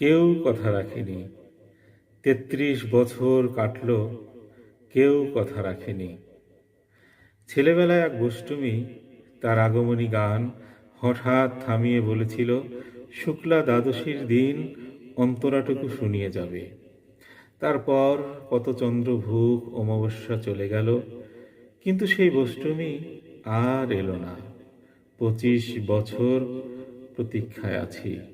কেউ কথা রাখেনি। তেত্রিশ বছর কাটল, কেউ কথা রাখেনি। ছেলেবেলায় এক গোষ্ঠমী তার আগমনী গান হঠাৎ থামিয়ে বলেছিল, শুক্লা দ্বাদশীর দিন অন্তরাটুকু শুনিয়ে যাবে। তারপর কত চন্দ্রভূক অমাবস্যা চলে গেল, কিন্তু সেই গোষ্ঠমী আর এলো না। পঁচিশ বছর প্রতীক্ষায় আছি।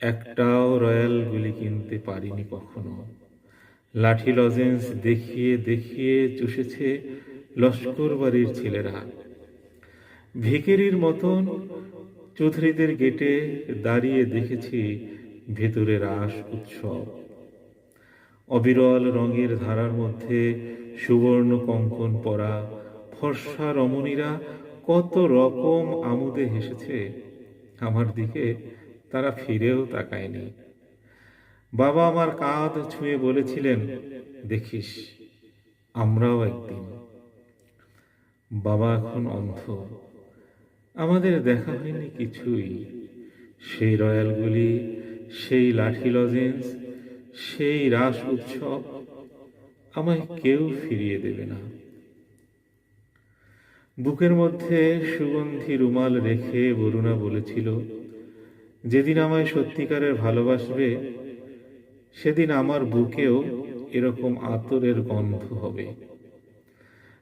একটাও রয়্যাল গুলি কিনতে পারিনি কখনো। লাঠি লজেন্স দেখিয়ে দেখিয়ে চুষেছে লস্কর বাড়ির ছেলেরা। ভিকেরির মতন চৌধুরীদের গেটে দাঁড়িয়ে দেখেছি ভেতরে রাস উৎসব। অবিরল রঙের ধারার মধ্যে সুবর্ণ কঙ্কন পরা ফর্সা রমণীরা কত রকম আমোদে হেসেছে। আমার দিকে তারা ফিরেও তাকায়নি। বাবা আমার কাঁধ ছুঁয়ে বলেছিলেন, দেখিস, আমরাও একদিন। বাবা এখন অন্ধ। আমাদের দেখা হয়নি কিছুই। সেই রয়্যালগুলি সেই লাঠি লজেন্স, সেই রাস উৎসব আমায় কেউ ফিরিয়ে দেবে না। বুকের মধ্যে সুগন্ধি রুমাল রেখে বরুণা বলেছিল যেদিন আমায় সত্যিকারের ভালোবাসবে, সেদিন আমার বুকেও এরকম আতরের গন্ধ হবে।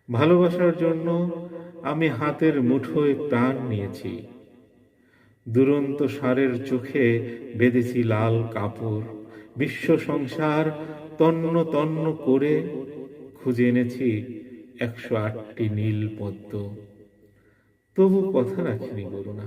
ভালোবাসার জন্য আমি হাতের মুঠোয় প্রাণ নিয়েছি। দুরন্ত সারের চোখে বেঁধেছি লাল কাপড়। বিশ্ব সংসার তন্ন তন্ন করে খুঁজে এনেছি একশো আটটি নীল পদ্ম। তবু কথা রাখিনি করুণা